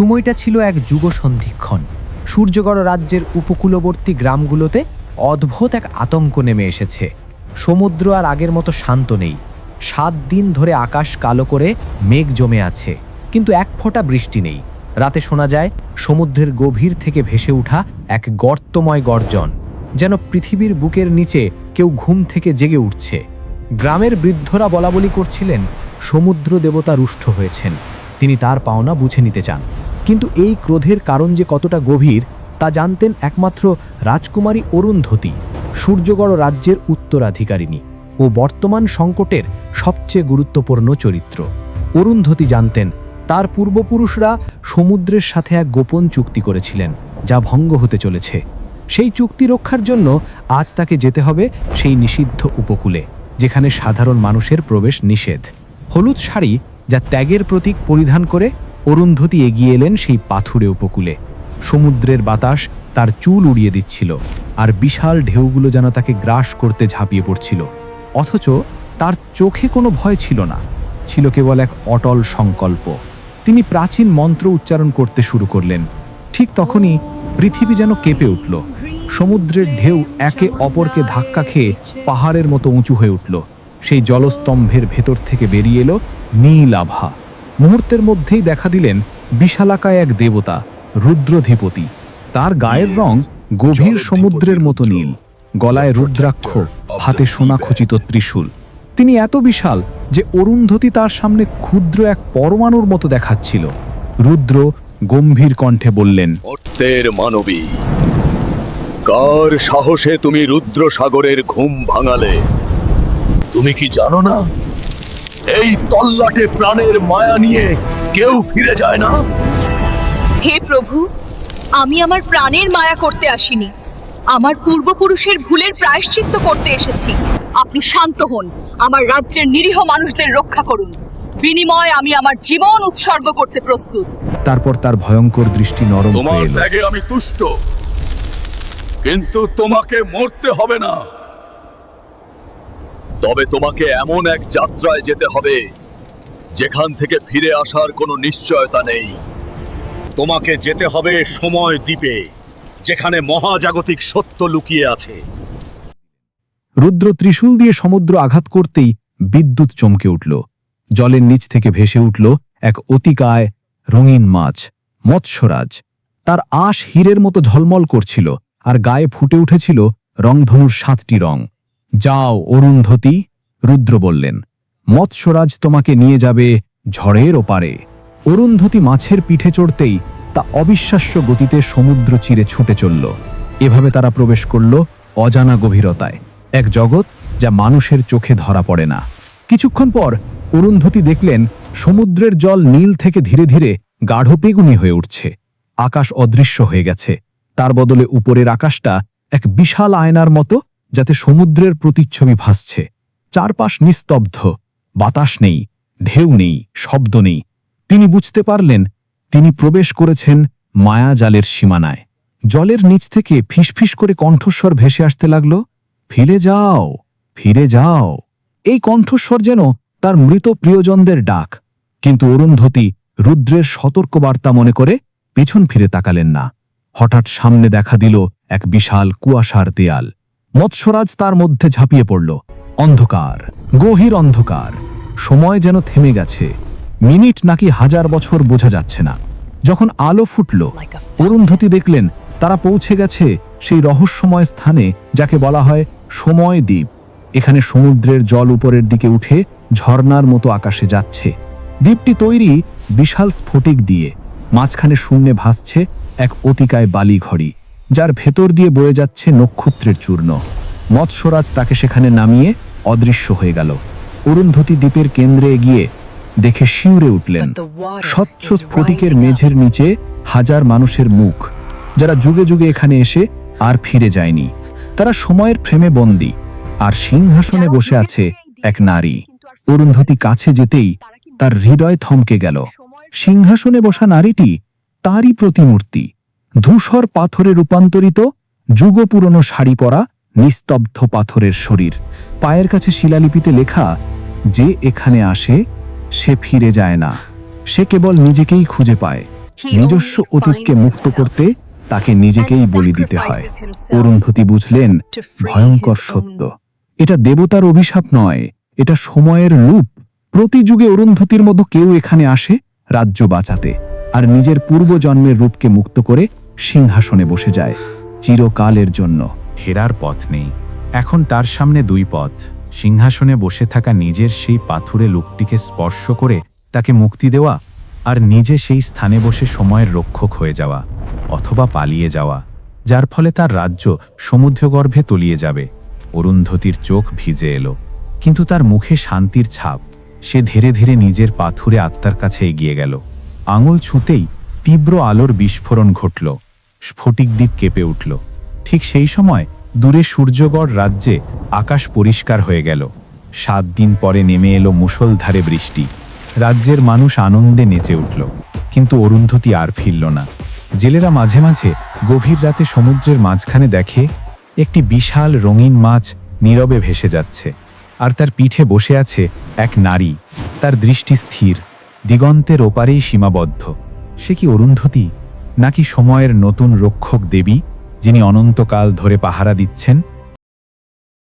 সময়টা ছিল এক যুগ সন্ধিক্ষণ সূর্যগড় রাজ্যের উপকূলবর্তী গ্রামগুলোতে অদ্ভুত এক আতঙ্ক নেমে এসেছে। সমুদ্র আর আগের মতো শান্ত নেই। সাত দিন ধরে আকাশ কালো করে মেঘ জমে আছে, কিন্তু এক ফোঁটা বৃষ্টি নেই। রাতে শোনা যায়, সমুদ্রের গভীর থেকে ভেসে ওঠা এক গর্তময় গর্জন, যেন পৃথিবীর বুকের নিচে কেউ ঘুম থেকে জেগে উঠছে। গ্রামের বৃদ্ধরা বলাবলি করছিলেন, সমুদ্র দেবতা রুষ্ট হয়েছেন। তিনি তার পাওনা বুঝে নিতে চান। কিন্তু এই ক্রোধের কারণ যে কতটা গভীর, তা জানতেন একমাত্র রাজকুমারী অরুন্ধতী সূর্যগড় রাজ্যের উত্তরাধিকারিণী ও বর্তমান সংকটের সবচেয়ে গুরুত্বপূর্ণ চরিত্র। অরুন্ধতী জানতেন, তার পূর্বপুরুষরা সমুদ্রের সাথে এক গোপন চুক্তি করেছিলেন, যা ভঙ্গ হতে চলেছে। সেই চুক্তি রক্ষার জন্য আজ তাকে যেতে হবে সেই নিষিদ্ধ উপকূলে, যেখানে সাধারণ মানুষের প্রবেশ নিষেধ। হলুদ শাড়ি যা ত্যাগের প্রতীক পরিধান করে অরুন্ধতী এগিয়ে এলেন সেই পাথুরে উপকূলে। সমুদ্রের বাতাস তার চুল উড়িয়ে দিচ্ছিল, আর বিশাল ঢেউগুলো যেন তাকে গ্রাস করতে ঝাঁপিয়ে পড়ছিল। অথচ তার চোখে কোনো ভয় ছিল না, ছিল কেবল এক অটল সংকল্প। তিনি প্রাচীন মন্ত্র উচ্চারণ করতে শুরু করলেন। ঠিক তখনই পৃথিবী যেন কেঁপে উঠল। সমুদ্রের ঢেউ একে অপরকে ধাক্কা খেয়ে পাহাড়ের মতো উঁচু হয়ে উঠল। সেই জলস্তম্ভের ভেতর থেকে বেরিয়ে এলো নীল আভা। মুহূর্তের মধ্যেই দেখা দিলেন বিশালাকায় এক দেবতা রুদ্রধিপতি। তার গায়ের রং গভীর সমুদ্রের মতো নীল গলায় রুদ্রাক্ষ হাতে সোনা খচিত ত্রিশূল। তিনি এত বিশাল যে অরুন্ধতী তার সামনে ক্ষুদ্র এক পরমাণুর মতো দেখাচ্ছিল। রুদ্র গম্ভীর কণ্ঠে বললেন মর্তের মানবী কার সাহসে তুমি রুদ্র সাগরের ঘুম ভাঙালে? তুমি কি জানো না? এই তল্লাটে প্রাণের মায়া নিয়ে কেউ ফিরে যায় না। হে প্রভু আমি আমার প্রাণের মায়া করতে আসিনি। আমার পূর্বপুরুষের ভুলের প্রায়শ্চিত্ত করতে এসেছি। আপনি শান্ত হন আমার রাজ্যের নিরীহ মানুষদের রক্ষা করুন। বিনিময়ে আমি আমার জীবন উৎসর্গ করতে প্রস্তুত। তারপর তার ভয়ঙ্কর দৃষ্টি নরম তোমার ত্যাগে আমি তুষ্ট। কিন্তু তোমাকে মরতে হবে না। তবে তোমাকে এমন এক যাত্রায় যেতে হবে, যেখান থেকে ফিরে আসার কোনো নিশ্চয়তা নেই। তোমাকে যেতে হবে সময় দ্বীপে, যেখানে মহাজাগতিক সত্য লুকিয়ে আছে। রুদ্র ত্রিশূল দিয়ে সমুদ্র আঘাত করতেই বিদ্যুৎ চমকে উঠল। জলের নিচ থেকে ভেসে উঠল এক অতিকায় রঙিন মাছ, মৎস্যরাজ। তার আশ হীরের মতো ঝলমল করছিল আর গায়ে ফুটে উঠেছিল রংধনুর সাতটি রং। যাও অরুন্ধতী রুদ্র বললেন, মৎস্যরাজ তোমাকে নিয়ে যাবে ঝড়ের ওপারে। অরুন্ধতী মাছের পিঠে চড়তেই তা অবিশ্বাস্য গতিতে সমুদ্র চিরে ছুটে চলল। এভাবে তারা প্রবেশ করল অজানা গভীরতায়। এক জগৎ যা মানুষের চোখে ধরা পড়ে না। কিছুক্ষণ পর অরুন্ধতী দেখলেন, সমুদ্রের জল নীল থেকে ধীরে ধীরে গাঢ় পেগুনি হয়ে উঠছে। আকাশ অদৃশ্য হয়ে গেছে। তার বদলে উপরের আকাশটা এক বিশাল আয়নার মতো যাতে সমুদ্রের প্রতিচ্ছবি ভাসছে। চারপাশ নিস্তব্ধ, বাতাস নেই, ঢেউ নেই, শব্দ নেই। তিনি বুঝতে পারলেন, তিনি প্রবেশ করেছেন মায়াজালের সীমানায়। জলের নিচ থেকে ফিসফিস করে কণ্ঠস্বর ভেসে আসতে লাগল, ফিরে যাও ফিরে যাও। এই কণ্ঠস্বর যেন তার মৃত প্রিয়জনদের ডাক, কিন্তু অরুন্ধতী রুদ্রের সতর্ক বার্তা মনে করে পিছন ফিরে তাকালেন না। হঠাৎ সামনে দেখা দিল এক বিশাল কুয়াশার দেয়াল। মৎস্যরাজ তার মধ্যে ঝাঁপিয়ে পড়ল। অন্ধকার গভীর অন্ধকার। সময় যেন থেমে গেছে। মিনিট নাকি হাজার বছর বোঝা যাচ্ছে না। যখন আলো ফুটল অরুন্ধতী দেখলেন তারা পৌঁছে গেছে সেই রহস্যময় স্থানে যাকে বলা হয় সময় দ্বীপ। এখানে সমুদ্রের জল উপরের দিকে উঠে ঝর্ণার মতো আকাশে যাচ্ছে। দ্বীপটি তৈরি বিশাল স্ফটিক দিয়ে মাঝখানে শূন্যে ভাসছে এক অতিকায় বালি ঘড়ি যার ভেতর দিয়ে বয়ে যাচ্ছে নক্ষত্রের চূর্ণ। মৎস্যরাজ তাকে সেখানে নামিয়ে অদৃশ্য হয়ে গেল। অরুন্ধতী দ্বীপের কেন্দ্রে এগিয়ে দেখে শিউরে উঠলেন। স্বচ্ছ স্ফটিকের মেঝের নিচে হাজার মানুষের মুখ যারা যুগে যুগে এখানে এসে আর ফিরে যায়নি। তারা সময়ের ফ্রেমে বন্দী আর সিংহাসনে বসে আছে এক নারী। অরুন্ধতী কাছে যেতেই তার হৃদয় থমকে গেল। সিংহাসনে বসা নারীটি তারই প্রতিমূর্তি। ধূসর পাথরে রূপান্তরিত যুগ পুরনো শাড়ি পরা নিস্তব্ধ পাথরের শরীর। পায়ের কাছে শিলালিপিতে লেখা যে এখানে আসে সে ফিরে যায় না। সে কেবল নিজেকেই খুঁজে পায়। নিজস্ব অতীতকে মুক্ত করতে তাকে নিজেকেই বলি দিতে হয়। অরুন্ধতী বুঝলেন ভয়ঙ্কর সত্য। এটা দেবতার অভিশাপ নয় এটা সময়ের লুপ। প্রতি যুগে অরুন্ধতির মতো কেউ এখানে আসে রাজ্য বাঁচাতে আর নিজের পূর্বজন্মের রূপকে মুক্ত করে সিংহাসনে বসে যায়, চিরকালের জন্য। ফেরার পথ নেই। এখন তার সামনে দুই পথ। সিংহাসনে বসে থাকা নিজের সেই পাথুরে লোকটিকে স্পর্শ করে তাকে মুক্তি দেওয়া আর নিজে সেই স্থানে বসে সময়ের রক্ষক হয়ে যাওয়া অথবা পালিয়ে যাওয়া, যার ফলে তার রাজ্য সমুদ্রগর্ভে তলিয়ে যাবে। অরুন্ধতির চোখ ভিজে এলো, কিন্তু তার মুখে শান্তির ছাপ। সে ধীরে ধীরে নিজের পাথুরে আত্মার কাছে এগিয়ে গেল। আঙুল ছুঁতেই তীব্র আলোর বিস্ফোরণ ঘটল। স্ফটিক দ্বীপ কেঁপে উঠল। ঠিক সেই সময় দূরে সূর্যগড় রাজ্যে আকাশ পরিষ্কার হয়ে গেল। সাত দিন পরে নেমে এলো মুষলধারে বৃষ্টি। রাজ্যের মানুষ আনন্দে নেচে উঠল, কিন্তু অরুন্ধতী আর ফিরল না। জেলেরা মাঝে মাঝে গভীর রাতে সমুদ্রের মাঝখানে দেখে একটি বিশাল রঙিন মাছ নীরবে ভেসে যাচ্ছে, আর তার পিঠে বসে আছে এক নারী। তার দৃষ্টি স্থির, দিগন্তের ওপারেই সীমাবদ্ধ। সে কি অরুন্ধতী? নাকি সময়ের নতুন রক্ষক দেবী যিনি অনন্তকাল ধরে পাহারা দিচ্ছেন